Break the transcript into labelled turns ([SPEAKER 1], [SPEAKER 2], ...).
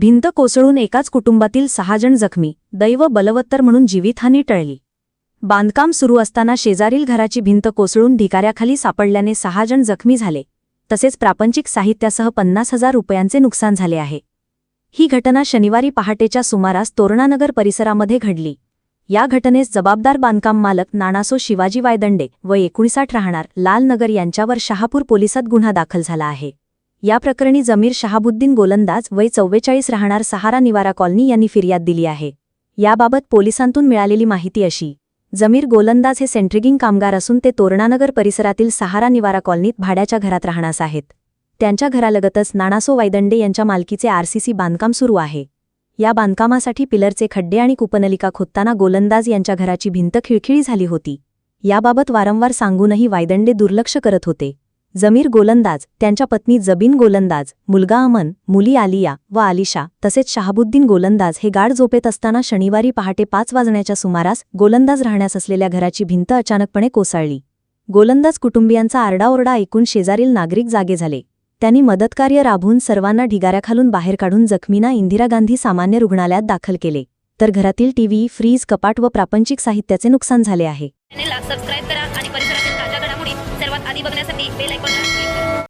[SPEAKER 1] भिंत कोसळून एकाच कुटुंबातील सहा जण जखमी दैव बलवत्तर म्हणून जीवितहानी टळली. बांधकाम सुरू असताना शेजारील घराची भिंत कोसळून ढिकाऱ्याखाली सापडल्याने सहा जण जखमी झाले. तसेच प्रापंचिक साहित्यासह पन्नास हजार रुपयांचे नुकसान झाले आहे. ही घटना शनिवारी पहाटेच्या सुमारास तोरणानगर परिसरामध्ये घडली. या घटनेस जबाबदार बांधकाम मालक नाणासो शिवाजी वायदंडे व एकोणीसाठ राहणार लालनगर यांच्यावर शहापूर पोलिसात गुन्हा दाखल झाला आहे. या प्रकरणी जमीर शहाबुद्दीन गोलंदाज वय चव्वेचाळीस राहणार सहारा निवारा कॉलनी यांनी फिर्याद दिली आहे. याबाबत पोलिसांतून मिळालेली माहिती अशी. जमीर गोलंदाज हे सेंट्रिगिंग कामगार असून ते तोरणानगर परिसरातील सहारा निवारा कॉलनीत भाड्याच्या घरात राहणास आहेत. त्यांच्या घरालगतच नाणासो वायदंडे यांच्या मालकीचे आरसीसी बांधकाम सुरू आहे. या बांधकामासाठी पिलरचे खड्डे आणि कुपनलिका खोदताना गोलंदाज यांच्या घराची भिंत खिळखिळी झाली होती. याबाबत वारंवार सांगूनही वायदंडे दुर्लक्ष करत होते. जमीर गोलंदाज त्यांच्या पत्नी जबीन गोलंदाज मुलगा अमन मुली आलिया व आलिशा तसेच शहाबुद्दीन गोलंदाज हे गाढ झोपेत असताना शनिवारी पहाटे पाच वाजण्याच्या सुमारास गोलंदाज राहण्यास असलेल्या घराची भिंत अचानकपणे कोसळली. गोलंदाज कुटुंबियांचा आरडाओरडा ऐकून शेजारील नागरिक जागे झाले. त्यांनी मदतकार्य राबवून सर्वांना ढिगाऱ्याखालून बाहेर काढून जखमींना इंदिरा गांधी सामान्य रुग्णालयात दाखल केले. तर घरातील टीव्ही फ्रीज कपाट व प्रापंचिक साहित्याचे नुकसान झाले आहे.
[SPEAKER 2] tiba-tiba kena sedih, bela ikut lah.